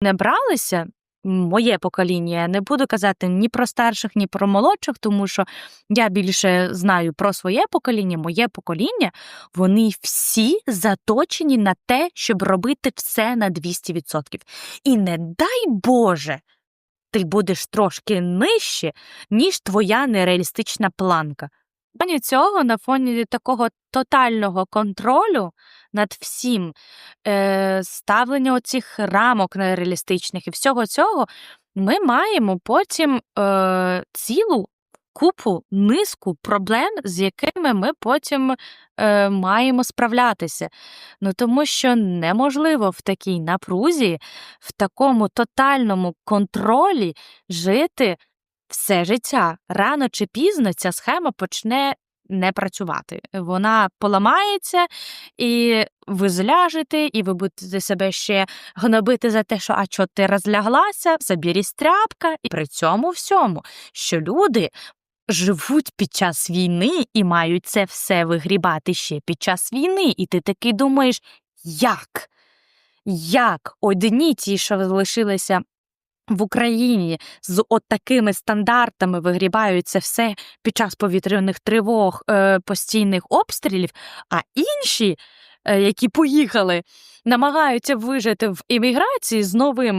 не бралися. Моє покоління, я не буду казати ні про старших, ні про молодших, тому що я більше знаю про своє покоління. Моє покоління, вони всі заточені на те, щоб робити все на 200%. І не дай Боже, ти будеш трошки нижче, ніж твоя нереалістична планка. Фоні цього, на фоні такого тотального контролю над всім, е, ставлення оцих рамок нереалістичних і всього цього, ми маємо потім е, цілу купу, низку проблем, з якими ми потім е, маємо справлятися. Ну тому що неможливо в такій напрузі, в такому тотальному контролі жити все життя. Рано чи пізно ця схема почне не працювати. Вона поламається, і ви зляжете, і ви будете себе ще гнобити за те, що а чо ти розляглася, забірість тряпка, і при цьому всьому, що люди. Живуть під час війни і мають це все вигрібати ще під час війни. І ти такий думаєш, як? Як одні ті, що залишилися в Україні з от такими стандартами вигрібаються все під час повітряних тривог, е, постійних обстрілів, а інші, е, які поїхали, намагаються вижити в імміграції з новим